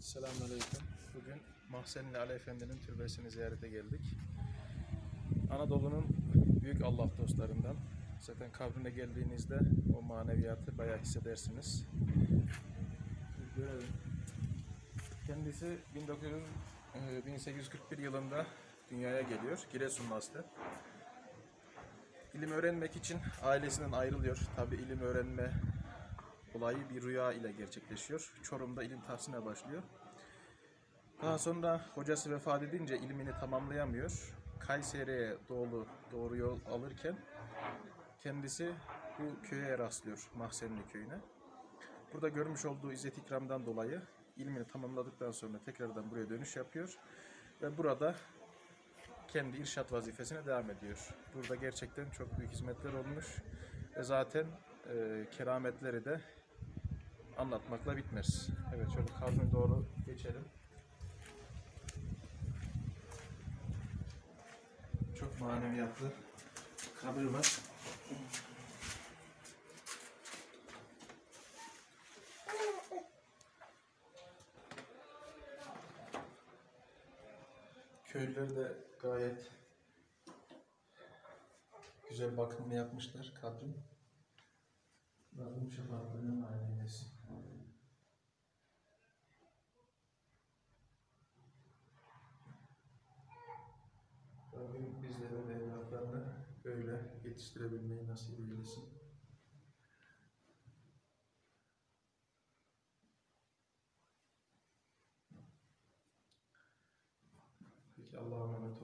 Selamünaleyküm. Bugün Mahzenli Ali Efendi'nin türbesini ziyarete geldik. Anadolu'nun büyük Allah dostlarından. Zaten kabrine geldiğinizde o maneviyatı bayağı hissedersiniz. Görelim. Kendisi 1900, e, 1841 yılında dünyaya geliyor. Giresunlu aslen. İlim öğrenmek için ailesinden ayrılıyor. Tabi ilim öğrenme olayı bir rüya ile gerçekleşiyor. Çorum'da ilim tahsiline başlıyor. Daha sonra hocası vefat edince ilmini tamamlayamıyor. Kayseri'ye doğru, doğru yol alırken kendisi bu köye rastlıyor, Mahzenli köyüne. Burada görmüş olduğu izzet ikramdan dolayı ilmini tamamladıktan sonra tekrardan buraya dönüş yapıyor. Ve burada kendi irşat vazifesine devam ediyor. Burada gerçekten çok büyük hizmetler olmuş. Ve zaten e, kerametleri de anlatmakla bitmez. Evet şöyle kabrine doğru geçelim. Çok maneviyatlı kabir var. Köylüler de gayet güzel bakımını yapmışlar kabrin. Rabbim şefaatlerine nail eylesin. Rabbim bizlere ve evlatlarını böyle yetiştirebilmeyi nasip eylesin. Peki Allah'a emanet